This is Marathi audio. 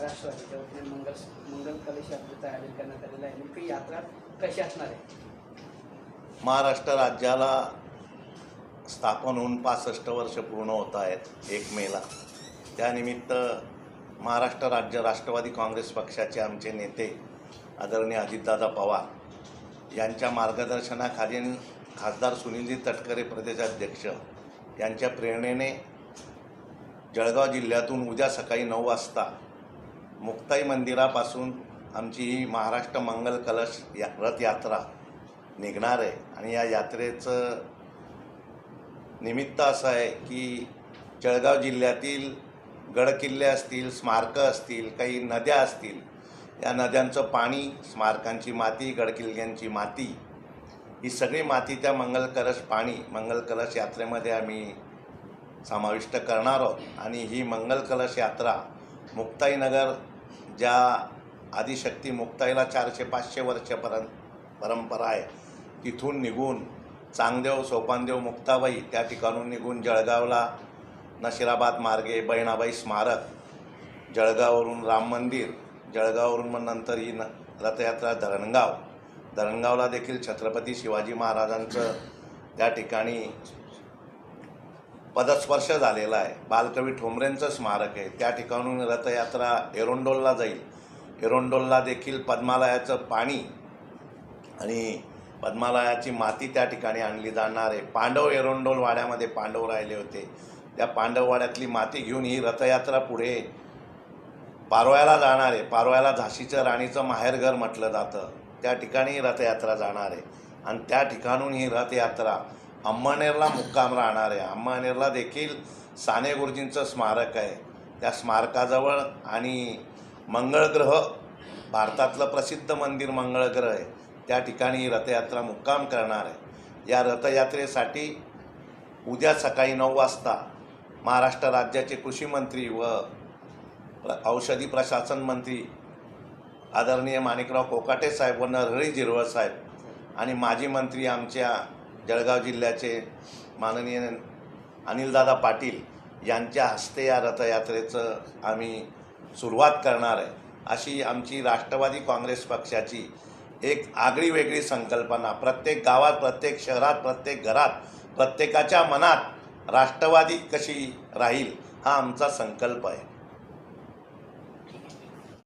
राष्ट्रवादीच्या वतीने मंगल मंगल कलश यात्रेचं आयोजन करण्यात आलेलं आहे. नेमकी यात्रा कशी असणार आहे? महाराष्ट्र राज्याला स्थापन होऊन पासष्ट वर्ष पूर्ण होत आहेत एक मेला. त्यानिमित्त महाराष्ट्र राज्य राष्ट्रवादी काँग्रेस पक्षाचे आमचे नेते आदरणीय अजितदादा पवार यांच्या मार्गदर्शनाखाली खासदार सुनीलजी तटकरे प्रदेशाध्यक्ष यांच्या प्रेरणेने जळगाव जिल्ह्यातून उद्या सकाळी नऊ वाजता मुक्ताई मंदिरापासून आमची ही महाराष्ट्र मंगल कलश या रथयात्रा निघणार आहे. आणि या यात्रेचं निमित्त असं आहे की जळगाव जिल्ह्यातील गडकिल्ले असतील स्मारकं असतील काही नद्या असतील या नद्यांचं पाणी स्मारकांची माती गडकिल्ल्यांची माती ही सगळी माती त्या मंगल कलश पाणी मंगल कलश यात्रेमध्ये आम्ही समाविष्ट करणार आहोत. आणि ही मंगल कलश यात्रा मुक्ताईनगर ज्या आदिशक्ती मुक्ताईला चारशे पाचशे वर्षपर्यंत परंपरा आहे तिथून निघून चांगदेव सोपानदेव मुक्ताबाई त्या ठिकाणून निघून जळगावला नशिराबाद मार्गे बहिणाबाई स्मारक जळगाववरून राम मंदिर जळगाववरून मग नंतर ही न रथयात्रा धरणगाव. धरणगावला देखील छत्रपती शिवाजी महाराजांचं त्या ठिकाणी पदस्पर्श झालेला आहे. बालकवी ठोंबरेंचं स्मारक आहे. त्या ठिकाणून रथयात्रा एरोंडोलला जाईल. एरोंडोलला देखील पद्मालयाचं पाणी आणि पद्मालयाची माती त्या ठिकाणी आणली जाणार आहे. पांडव एरोंडोल वाड्यामध्ये पांडव राहिले होते. त्या पांडववाड्यातली माती घेऊन ही रथयात्रा पुढे पारोळ्याला जाणार आहे. पारोळ्याला झाशीचं राणीचं माहेरघर म्हटलं जातं. त्या ठिकाणी रथयात्रा जाणार आहे. आणि त्या ठिकाणून ही रथयात्रा अंमनेरला मुक्काम राहणार आहे. अंमनेरला देखील साने गुरुजींचं स्मारक आहे. त्या स्मारकाजवळ आणि मंगळग्रह भारतातलं प्रसिद्ध मंदिर मंगळग्रह आहे. त्या ठिकाणी रथयात्रा मुक्काम करणार आहे. या रथयात्रेसाठी उद्या सकाळी नऊ वाजता महाराष्ट्र राज्याचे कृषी मंत्री व औषधी प्रशासन मंत्री आदरणीय माणिकराव कोकाटे साहेब व नरहरी जिरवळ साहेब आणि माजी मंत्री आमच्या जळगाव जिल्ह्याचे माननीय अनिलदादा पाटील यांच्या हस्ते या रथयात्रेचं आम्ही सुरुवात करणार आहे. अशी आमची राष्ट्रवादी काँग्रेस पक्षाची एक आगळी वेगळी संकल्पना. प्रत्येक गावात प्रत्येक शहरात प्रत्येक घरात प्रत्येकाच्या मनात राष्ट्रवादी कशी राहील हा आमचा संकल्प आहे.